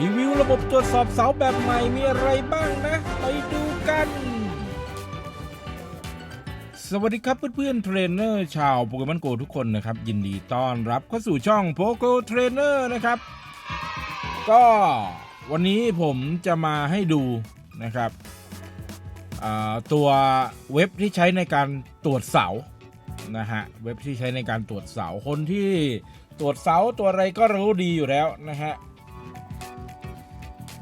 รีวิวระบบตรวจสอบเสาแบบใหม่มีอะไรบ้างนะ ไปดูกัน สวัสดีครับเพื่อนๆเทรนเนอร์ชาวโปเกมอนโกทุกคนนะครับ ยินดีต้อนรับเข้าสู่ช่องโปโกเทรนเนอร์นะครับ ก็วันนี้ผมจะมาให้ดูนะครับตัวเว็บที่ใช้ในการตรวจเสานะฮะเว็บที่ใช้ในการตรวจเสาคนที่ตรวจเสาตัวอะไรก็รู้ดีอยู่แล้วนะฮะ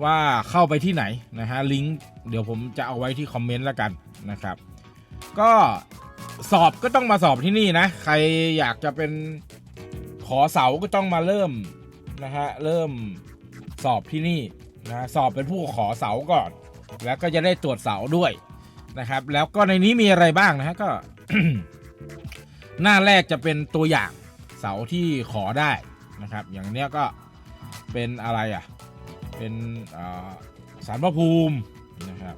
ว่าเข้าไปที่ไหนนะฮะลิงก์เดี๋ยวผมจะเอาไว้ที่คอมเมนต์แล้วกันนะครับ ก็สอบก็ต้องมาสอบที่นี่นะ ใครอยากจะเป็นขอเสาก็ต้องมาเริ่มนะฮะเริ่มสอบที่นี่นะสอบเป็นผู้ขอเสาก่อน แล้วก็จะได้ตรวจเสาด้วยนะครับ แล้วก็ในนี้มีอะไรบ้างนะฮะก็ หน้าแรกจะเป็นตัวอย่างเสาที่ขอได้นะครับ อย่างเนี้ยก็เป็นอะไรอะ เป็นสารพระภูมินะครับ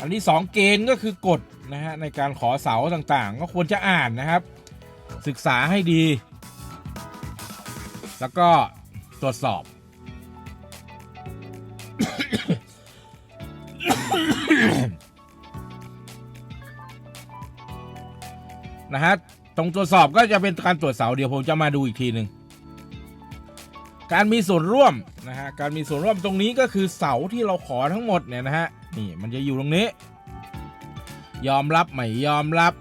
อันที่สองเกณฑ์ก็คือกฎนะฮะในการขอเสาต่างๆ ก็ควรจะอ่านนะครับ ศึกษาให้ดี แล้วก็ตรวจสอบ นะฮะตรงตรวจสอบก็จะเป็นการตรวจเสาเดี๋ยวผมจะมาดูอีกทีหนึ่ง การมีส่วนร่วมนะฮะการมีส่วนร่วมตรงนี้ก็คือเสาที่เราขอทั้งหมดเนี่ยนะฮะนี่มันจะอยู่ตรงนี้ ยอมรับไม่ยอมรับ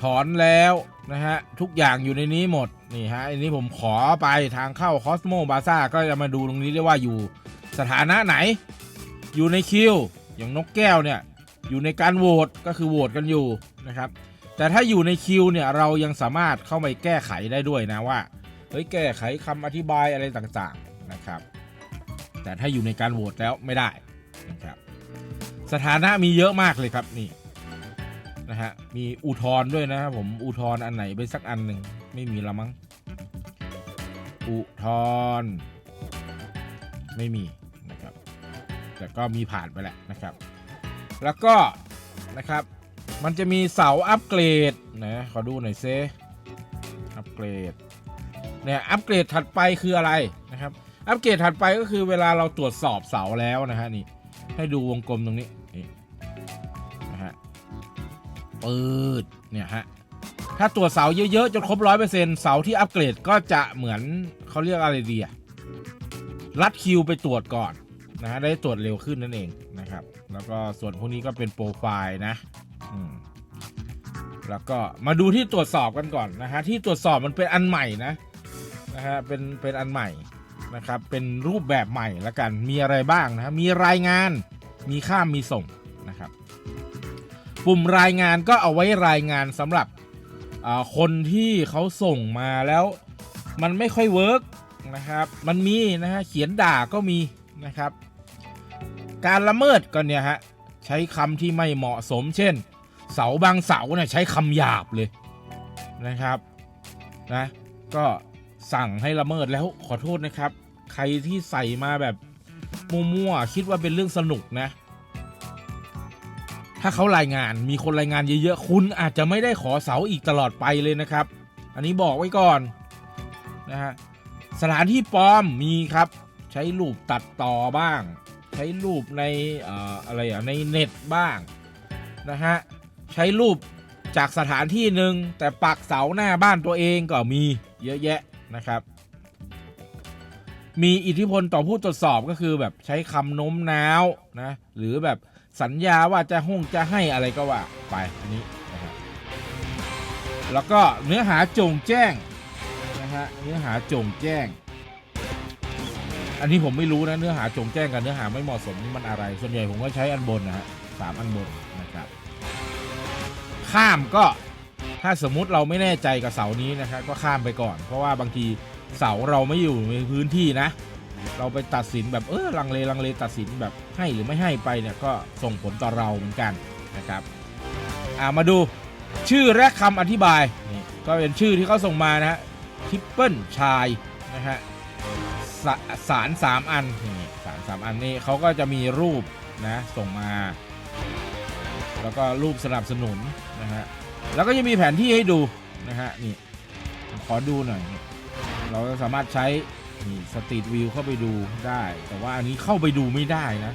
ถอนแล้วนะฮะทุกอย่างอยู่ในนี้หมดนี่ฮะอันนี้ผมขอไปทางเข้าคอสโมบาซ่าก็จะมาดูตรงนี้ได้ว่าอยู่สถานะไหน อยู่ในคิวอย่างนกแก้วเนี่ยอยู่ในการโหวตก็คือโหวตกันอยู่นะครับแต่ถ้าอยู่ในคิวเนี่ยเรายังสามารถเข้าไปแก้ไขได้ด้วยนะว่า ฮ้ยแก้ไขคำอธิบายอะไรต่างๆนะครับ แต่ถ้าอยู่ในการโหวตแล้วไม่ได้นะครับสถานะมีเยอะมากเลยครับนี่นะฮะมีอุทธรด้วยนะครับผมอุทธรอันไหนไปสักอันหนึ่งไม่มีละมั้งอุทธรไม่มีนะครับแต่ก็มีผ่านไปแล้วนะครับ แล้วก็นะครับมันจะมีเสาอัปเกรดนะขอดูหน่อยเซอัปเกรด เนี่ยอัปเกรดถัดไปคืออะไรนะครับอัปเกรดถัดไปก็คือเวลาเราตรวจสอบเสาแล้วนะฮะนี่ให้ดูวงกลมตรงนี้นี่นะฮะปืดเนี่ยฮะถ้าตรวจเสาเยอะๆจนครบร้อยเปอร์เซ็นต์เสาที่อัปเกรดก็จะเหมือนเขาเรียกอะไรดีอะรัดคิวไปตรวจก่อนนะฮะได้ตรวจเร็วขึ้นนั่นเองนะครับ แล้วก็ส่วนพวกนี้ก็เป็นโปรไฟล์นะอืมแล้วก็มาดูที่ตรวจสอบกันก่อนนะฮะที่ตรวจสอบมันเป็นอันใหม่นะ นะฮะเป็นเป็นอันใหม่นะครับเป็นรูปแบบใหม่ละกันมีอะไรบ้างนะมีรายงานมีข้ามมีส่งนะครับ ปุ่มรายงานก็เอาไว้รายงานสำหรับคนที่เขาส่งมาแล้วมันไม่ค่อยเวิร์กนะครับมันมีนะฮะเขียนด่าก็มีนะครับ การละเมิดก็เนี่ยฮะใช้คำที่ไม่เหมาะสม เช่น เสาบางเสาเนี่ยใช้คำหยาบเลยนะครับนะก็ สั่งให้ละเมิดแล้วขอโทษนะครับ ใครที่ใส่มาแบบมั่วๆคิดว่าเป็นเรื่องสนุกนะ ถ้าเขารายงานมีคนรายงานเยอะๆคุณอาจจะไม่ได้ขอเสาอีกตลอดไปเลยนะครับ อันนี้บอกไว้ก่อนนะฮะสถานที่ปลอมมีครับ ใช้รูปตัดต่อบ้าง ใช้รูปในอออะไรอะในเน็ตบ้างนะฮะใช้รูปจากสถานที่หนึ่งแต่ปักเสาหน้าบ้านตัวเองก็มีเยอะแยะ นะครับ มีอิทธิพลต่อผู้ตรวจสอบก็คือแบบใช้คำโน้มน้าวนะหรือแบบสัญญาว่าจะห้องจะให้อะไรก็ว่าไปอันนี้นะครับแล้วก็เนื้อหาจงแจ้งนะฮะเนื้อหาจงแจ้ง อันนี้ผมไม่รู้นะเนื้อหาจงแจ้งกับเนื้อหาไม่เหมาะสมนี่มันอะไร ส่วนใหญ่ผมก็ใช้อันบนนะฮะสามอันบนนะครับ ข้ามก็ ถ้าสมมุติเราไม่แน่ใจกับเสานี้นะครับก็ข้ามไปก่อน เพราะว่าบางทีเสาเราไม่อยู่ในพื้นที่นะ เราไปตัดสินแบบเออลังเลลังเลตัดสินแบบให้หรือไม่ให้ไปเนี่ยก็ส่งผลต่อเราเหมือนกันนะครับอ่ามาดูชื่อและคำอธิบายนี่ก็เป็นชื่อที่เขาส่งมานะฮะทิปเปิลชายนะฮะสสารสามอันนี่สารสามอันนี่เขาก็จะมีรูปนะส่งมา แล้วก็รูปสนับสนุนนะฮะ แล้วก็จะมีแผนที่ให้ดูนะฮะนี่ขอดูหน่อย เราจะสามารถใช้นี่สตรีทวิวเข้าไปดูได้ แต่ว่าอันนี้เข้าไปดูไม่ได้นะ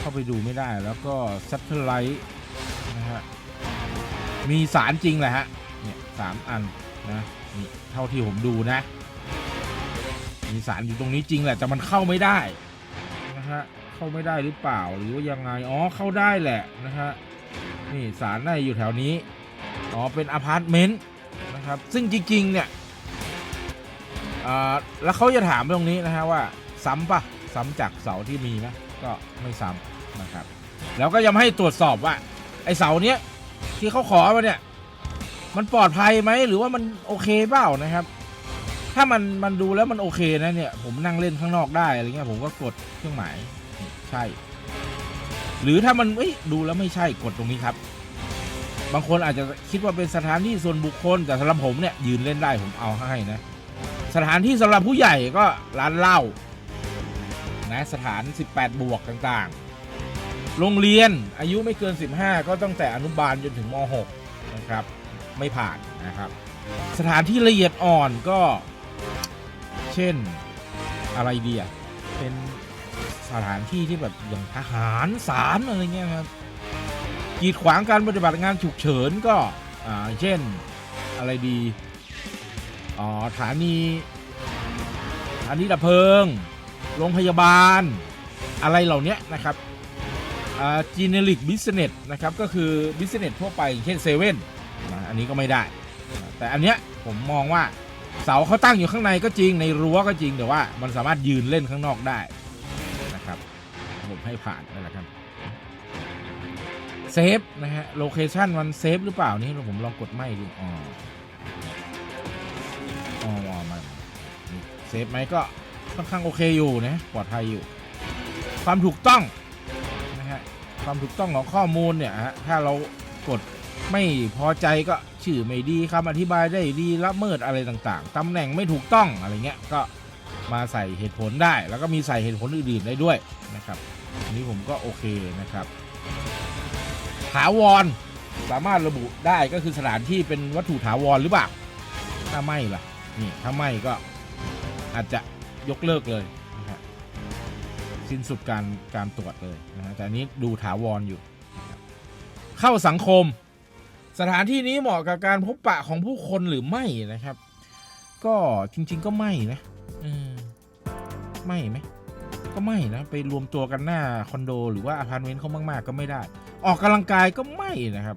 เข้าไปดูไม่ได้แล้วก็ซัตเทไลท์นะฮะมีสารจริงแหละฮะเนี่ยสามอันนะนี่เท่าที่ผมดูนะ มีสารอยู่ตรงนี้จริงแหละแต่มันเข้าไม่ได้นะฮะเข้าไม่ได้หรือเปล่าหรือว่ายังไงอ๋อเข้าได้แหละนะฮะ นี่สารได้อยู่แถวนี้ อ๋อ เป็นอพาร์ตเมนต์นะครับ ซึ่งจริง ๆ เนี่ยแล้วเขาจะถามตรงนี้นะฮะว่า ซ้ำปะซ้ำจากเสาที่มีไหมก็ไม่ซ้ำนะครับ แล้วก็ยังให้ตรวจสอบว่า ไอเสาเนี้ยที่เขาขอมาเนี่ยมันปลอดภัยไหมหรือว่ามันโอเคเปล่านะครับ ถ้ามันมันดูแล้วมันโอเคนะเนี่ยผมนั่งเล่นข้างนอกได้อะไรเงี้ยผมก็กดเครื่องหมายใช่ หรือถ้ามันเอ้ยดูแล้วไม่ใช่กดตรงนี้ครับ บางคนอาจจะคิดว่าเป็นสถานที่ส่วนบุคคลแต่สำหรับผมเนี่ยยืนเล่นได้ผมเอาให้นะ สถานที่สำหรับผู้ใหญ่ก็ร้านเหล้านะสถาน 18 บวกต่างๆ โรงเรียนอายุไม่เกิน 15 ก็ตั้งแต่อนุบาลจนถึงม .6 นะครับ ไม่ผ่านนะครับ สถานที่ละเอียดอ่อนก็ เช่นอะไรดีอะเป็น สถานที่ที่แบบอย่างทหารศาลอะไรเงี้ยครับกีดขวางการปฏิบัติงานฉุกเฉินก็อ่าเช่นอะไรดีอ๋อสถานีสถานีดับเพลิง โรงพยาบาล อะไรเหล่านี้นะครับอ่า generic business นะครับก็คือ business ทั่วไปเช่นเซเว่นอันนี้ก็ไม่ได้ แต่อันเนี้ยผมมองว่าเสาเขาตั้งอยู่ข้างในก็จริงในรั้วก็จริงแต่ว่ามันสามารถยืนเล่นข้างนอกได้ ครับผมให้ผ่านนั่นแหละครับเซฟนะฮะโลเคชันมันเซฟหรือเปล่านี่ผมลองกดไม่ดูอ๋ออ๋อมันเซฟไหมก็ค่อนข้างโอเคอยู่นะปลอดภัยอยู่ ความถูกต้องนะฮะความถูกต้องของข้อมูลเนี่ยฮะถ้าเรากดไม่พอใจก็ชื่อไม่ดีคำอธิบายได้ดีละเมิดอะไรต่างๆตำแหน่งไม่ถูกต้องอะไรเงี้ยก็ มาใส่เหตุผลได้ แล้วก็มีใส่เหตุผลอื่นๆได้ด้วยนะครับอันนี้ผมก็โอเคนะครับถาวรสามารถระบุได้ก็คือสถานที่เป็นวัตถุถาวรหรือเปล่าถ้าไม่ล่ะนี่ถ้าไม่ก็อาจจะยกเลิกเลยนะฮะสิ้นสุดการการตรวจเลยนะฮะแต่อันนี้ดูถาวรอยู่ เข้าสังคม สถานที่นี้เหมาะกับการพบปะของผู้คนหรือไม่นะครับ ก็จริง ๆ ก็ไม่นะอืม ไม่ไหมก็ไม่นะ ไปรวมตัวกันหน้าคอนโด หรือว่าอพาร์ตเมนต์เขามากๆ ก็ไม่ได้ ออกกำลังกายก็ไม่นะครับ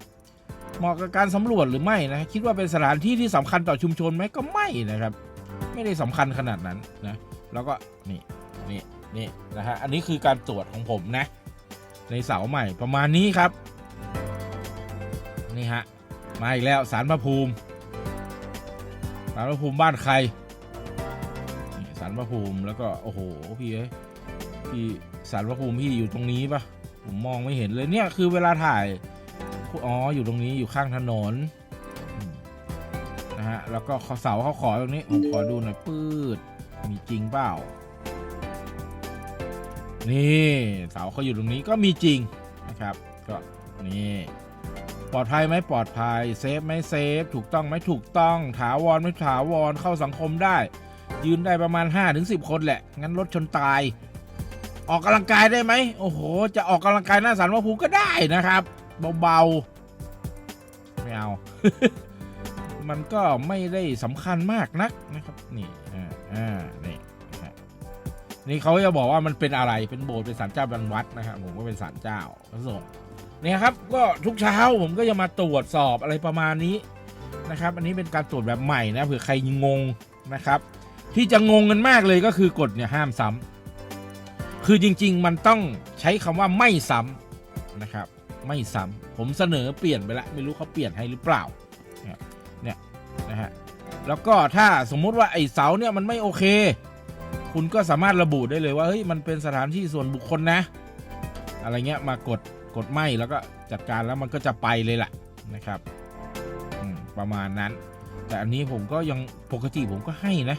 เหมาะกับการสำรวจหรือไม่นะ คิดว่าเป็นสถานที่ที่สำคัญต่อชุมชนไหมก็ไม่นะครับ ไม่ได้สำคัญขนาดนั้นนะ แล้วก็นี่นี่นี่นะฮะ อันนี้คือการตรวจของผมนะ ในเสาใหม่ประมาณนี้ครับ นี่ฮะ มาอีกแล้วสารพระภูมิสารพระภูมิบ้านใคร พระภูมิแล้วก็โอ้โหพี่เอ้ยพี่สารพระภูมิพี่อยู่ตรงนี้ปะผมมองไม่เห็นเลยเนี่ยคือเวลาถ่ายอ๋ออยู่ตรงนี้อยู่ข้างถนนนะฮะแล้วก็เสาเขาขอตรงนี้ผมขอดูหน่อยปืดมีจริงเปล่า นี่เสาเขาอยู่ตรงนี้ก็มีจริงนะครับ ก็นี่ปลอดภัยไหมปลอดภัยเซฟไหมเซฟ ถูกต้องไหมถูกต้อง ถาวรไหม่ถาวรเข้าสังคมได้ ยืนได้ประมาณ 5-10 คนแหละ งั้นรถชนตาย ออกกำลังกายได้ไหม โอ้โห จะออกกำลังกายหน้าสารพระภูมิก็ได้นะครับ เบาๆ ไม่เอา มันก็ไม่ได้สำคัญมากนักนะครับ นี่อ่าอ่า นี่นี่เขาจะบอกว่ามันเป็นอะไร เป็นโบสถ์ เป็นศาลเจ้าบันวัดนะครับ ผมก็เป็นศาลเจ้าพระสงฆ์เนี่ยครับ ก็ทุกเช้าผมก็จะมาตรวจสอบอะไรประมาณนี้นะครับ อันนี้เป็นการตรวจแบบใหม่นะเผื่อใครงงนะครับ ที่จะงงกันมากเลยก็คือกฎเนี่ยห้ามซ้ำคือจริง ๆ มันต้องใช้คำว่าไม่ซ้ำนะครับ ไม่ซ้ำผมเสนอเปลี่ยนไปละไม่รู้เขาเปลี่ยนให้หรือเปล่าเนี่ยนะฮะแล้วก็ถ้าสมมุติว่าไอ้เสาเนี่ยมันไม่โอเค คุณก็สามารถระบุได้เลยว่าเฮ้ยมันเป็นสถานที่ส่วนบุคคลนะ อะไรเงี้ยมากดกดไม่แล้วก็จัดการแล้วมันก็จะไปเลยแหละนะครับประมาณนั้น แต่อันนี้ผมก็ยังปกติผมก็ให้นะ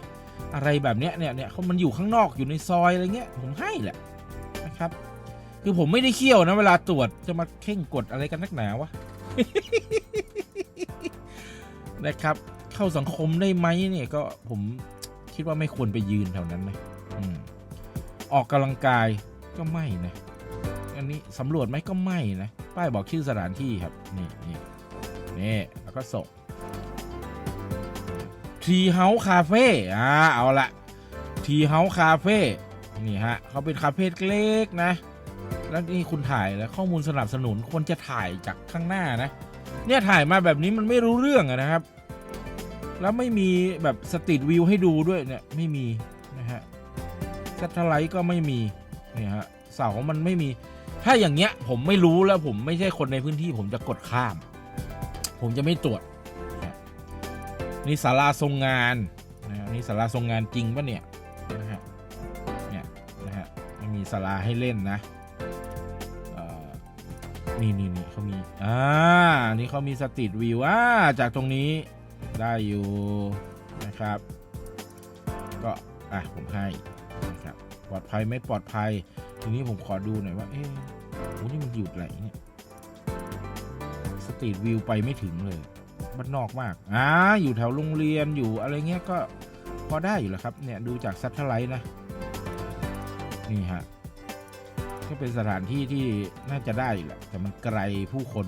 อะไรแบบเนี้ยเนี่ยเนี่ยเขามันอยู่ข้างนอกอยู่ในซอยอะไรเงี้ยผมให้แหละนะครับ คือผมไม่ได้เคี่ยวนะเวลาตรวจจะมาเข่งกดอะไรกันนักหนาวะนะครับ เข้าสังคมได้ไหมเนี่ยก็ผมคิดว่าไม่ควรไปยืนแถวนั้นนะอออกกำลังกายก็ไม่นะอันนี้สำรวจไหมก็ไม่นะป้ายบอกชื่อสถานที่ครับ นี่นี่นี่แล้วก็ส่ง ทีเฮาส์คาเฟ่อ่าเอาละทีเฮาส์คาเฟ่นี่ฮะเขาเป็นคาเฟ่เล็กนะ แล้วนี่คุณถ่ายแล้วข้อมูลสนับสนุนควรจะถ่ายจากข้างหน้านะ เนี่ยถ่ายมาแบบนี้มันไม่รู้เรื่องนะครับ แล้วไม่มีแบบสตรีทวิวให้ดูด้วยเนี่ยไม่มีนะฮะซัตเทไลท์ก็ไม่มีเนี่ยฮะเสามันไม่มี ถ้าอย่างเงี้ยผมไม่รู้แล้วผมไม่ใช่คนในพื้นที่ผมจะกดข้าม ผมจะไม่ตรวจ นี่ศาลาทรงงานนะฮะนี่ศาลาทรงงานจริงปะเนี่ยนะฮะเนี่ยนะฮะไม่มีศาลาให้เล่นนะนี่นี่นี่เขามีอ่านี่เขามีสตรีทวิวอ่าจากตรงนี้ได้อยู่นะครับ ก็อะผมให้นะครับปลอดภัยไม่ปลอดภัย ทีนี้ผมขอดูหน่อยว่า เอ๊ะโหนี่มันอยู่ไหนเนี่ยสตรีทวิวไปไม่ถึงเลย บ้านนอกมากอ่าอยู่แถวโรงเรียนอยู่อะไรเงี้ยก็พอได้อยู่แหละครับเนี่ยดูจากซัตเทไลท์นะนี่ฮะก็เป็นสถานที่ที่น่าจะได้อยู่แหละแต่มันไกลผู้คน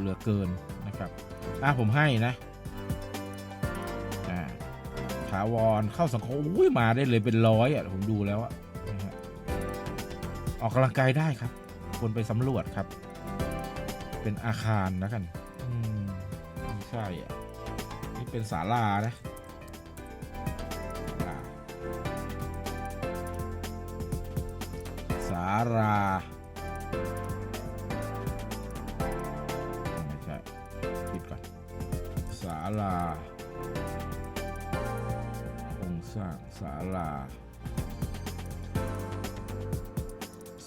เหลือเกินนะครับอะผมให้นะอ่าถาวรเข้าสังคมอุ้ยมาได้เลยเป็นร้อยอะผมดูแล้วอะนะฮะออกกำลังกายได้ครับควรไปสำรวจครับ เป็นอาคารแล้วกัน เป็นศาลานะอ่าศาลาไม่ใช่ผิดก่อนศาลาโครงสร้างศาลา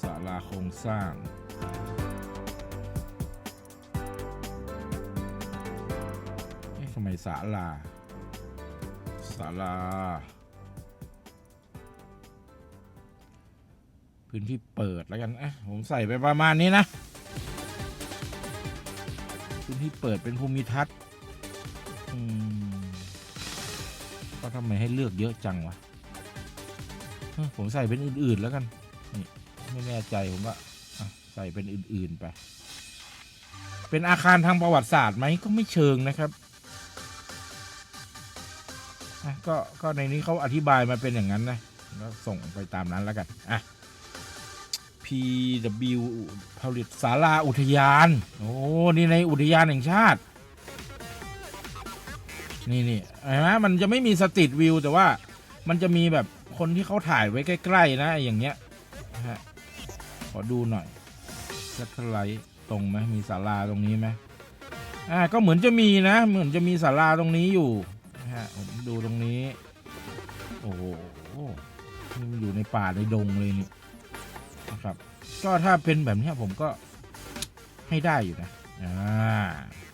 ศาลาโครงสร้าง ศาลาศาลา พื้นที่เปิดแล้วกันอะผมใส่ไปประมาณนี้นะ พื้นที่เปิดเป็นภูมิทัศน์ก็ทำไมให้เลือกเยอะจังวะผมใส่เป็นอื่น ๆ แล้วกันนี่ไม่แน่ใจผมว่าใส่เป็นอื่น ๆ ไป เป็นอาคารทางประวัติศาสตร์ไหมก็ไม่เชิงนะครับ อะก็ก็ในนี้เขาอธิบายมาเป็นอย่างนั้นนะก็ส่งไปตามนั้นแล้วกันอะ PW ผลิตศาลาอุทยาน โอ้ นี่ในอุทยานแห่งชาติ นี่นี่เห็นไหมมันจะไม่มีสตรีทวิว แต่ว่ามันจะมีแบบคนที่เขาถ่ายไว้ใกล้ ๆ นะ อย่างเงี้ยฮะขอดูหน่อยแซทไลท์ตรงไหมมีศาลาตรงนี้ไหมอ่า ก็เหมือนจะมีนะ เหมือนจะมีศาลาตรงนี้อยู่ ฮะผมดูตรงนี้ โอ้โหนี่มันอยู่ในป่าในดงเลยนี่นะครับ ก็ถ้าเป็นแบบนี้ผมก็ให้ได้อยู่นะอ่า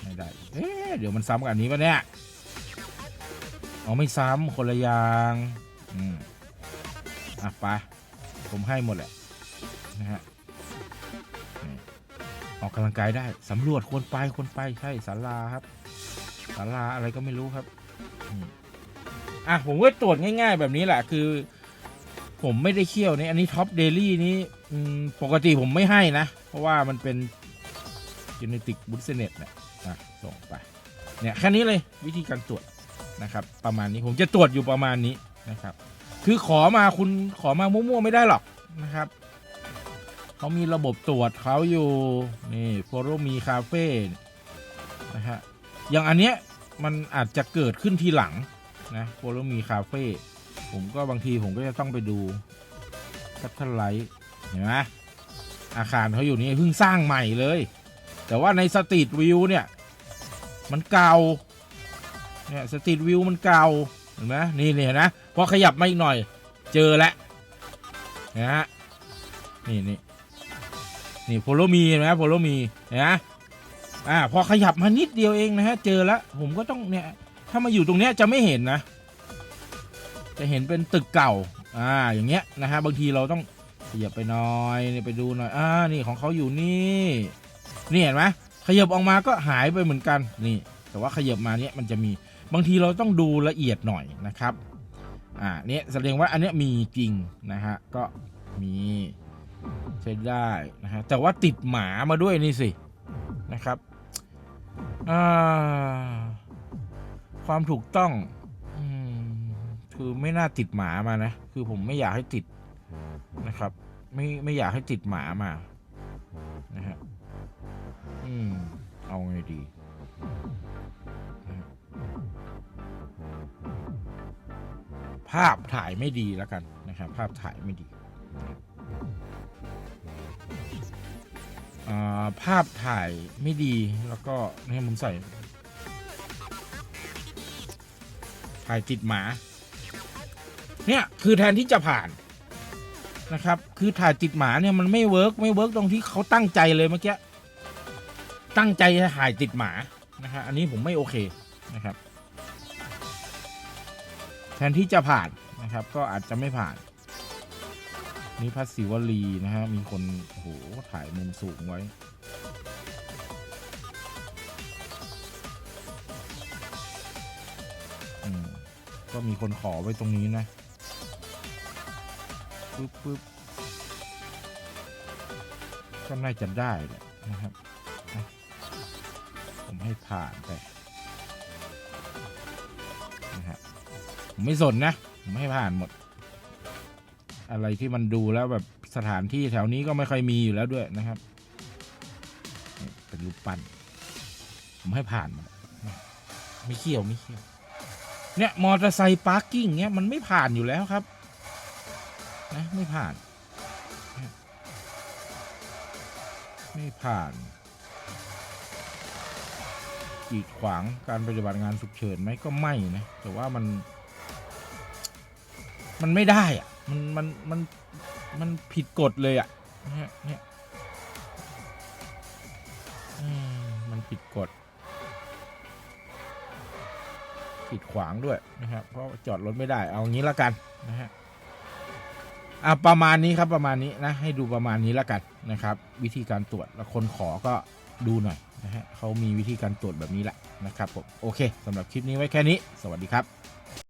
ให้ได้ เอ๊ะเดี๋ยวมันซ้ำกับอันนี้ปะเนี่ยอ๋อไม่ซ้ำคนละอย่างอืมอะไปผมให้หมดแหละนะฮะออกกำลังกายได้สำรวจควรไปควรไปใช่ศาลาครับศาลาอะไรก็ไม่รู้ครับ อะผมก็ตรวจง่ายๆ แบบนี้แหละคือ ผมไม่ได้เคี่ยวนี่อันนี้ท็อปเดลี่นี้ปกติผมไม่ให้นะ เพราะว่ามันเป็นจ e เนติกบุตเนตเนี่ยนะส่งไปเนี่ยแค่นี้เลยวิธีการตรวจนะครับ ประมาณนี้ผมจะตรวจอยู่ประมาณนี้นะครับ คือขอมาคุณขอมามั่วๆไม่ได้หรอกนะครับเขามีระบบตรวจเขาอยู่นี่โฟโรมีคาเฟ่นะฮะอย่างอันเนี้ย มันอาจจะเกิดขึ้นทีหลังนะโฟโรมีคาเฟ่ผมก็บางทีผมก็จะต้องไปดูคัตเทไลท์เห็นไหมอาคารเขาอยู่นี่เพิ่งสร้างใหม่เลย แต่ว่าในสตรีทวิวเนี่ยมันเก่าเนี่ยสตรีทวิวมันเก่าเห็นไหมนี่นี่เห็นนะพอขยับมาอีกหน่อยเจอแล้วนะฮะนี่นี่นี่โพโลมีเห็นไหมโพโลมีเห็นไหม อ่าพอขยับมานิดเดียวเองนะฮะเจอแล้วผมก็ต้องเนี่ยถ้ามาอยู่ตรงเนี้ยจะไม่เห็นนะ จะเห็นเป็นตึกเก่าอ่าอย่างเงี้ยนะฮะบางทีเราต้องขยับไปหน่อยไปดูหน่อยอ่านี่ของเขาอยู่นี่นี่เห็นไหมขยับออกมาก็หายไปเหมือนกันนี่ แต่ว่าขยับมาเนี้ยมันจะมีบางทีเราต้องดูละเอียดหน่อยนะครับอ่าเนี่ยแสดงว่าอันเนี้ยมีจริงนะฮะก็มีใช้ได้นะฮะแต่ว่าติดหมามาด้วยนี่สินะครับ ความถูกต้องอคือไม่น่าติดหมามานะ คือผมไม่อยากให้ติดนะครับ ไม่ไม่อยากให้ติดหมามานะฮะอืม เอาไงดีภาพถ่ายไม่ดีแล้วกันนะครับ ภาพถ่ายไม่ดีอ่า ภาพถ่ายไม่ดีแล้วก็นี่ผมใส่ ถ่ายติดหมา เนี่ยคือแทนที่จะผ่านนะครับ คือถ่ายติดหมาเนี่ยมันไม่เวิร์กไม่เวิร์กตรงที่เขาตั้งใจเลยเมื่อกี้ตั้งใจจะถ่ายติดหมานะฮะอันนี้ผมไม่โอเคนะครับ แทนที่จะผ่านนะครับ ก็อาจจะไม่ผ่าน นี่พัสศิวลีนะฮะ มีคนโอ้โหถ่ายมุมสูงไว้ ก็มีคนขอไว้ตรงนี้นะปึ๊บปึ๊บก็น่าจะได้แหละนะครับ ผมให้ผ่านไปนะฮะผมไม่สนนะ ผมให้ผ่านหมด อะไรที่มันดูแล้วแบบสถานที่แถวนี้ก็ไม่ค่อยมีอยู่แล้วด้วยนะครับ เป็นรูปปั้นผมให้ผ่านมดไม่เขี่ยวไม่เขี่ยว เนี่ยมอเตอร์ไซค์พาร์กิ้งเนี่ยมันไม่ผ่านอยู่แล้วครับนะไม่ผ่าน ไม่ผ่านกีดขวางการปฏิบัติงานฉุกเฉินไหมก็ไม่นะ แต่ว่ามัน มันไม่ได้อะ มันมันมันมันผิดกฎเลยอะนะเนี่ยอืมมันผิดกฎผิดขวางด้วยนะครับเพราะจอดรถไม่ได้ เอางี้ละกันนะฮะอะประมาณนี้ครับประมาณนี้นะให้ดูประมาณนี้ละกันนะครับ วิธีการตรวจแล้วคนขอก็ดูหน่อยนะฮะเขามีวิธีการตรวจแบบนี้แหละนะครับผมโอเคสำหรับคลิปนี้ไว้แค่นี้ สวัสดีครับ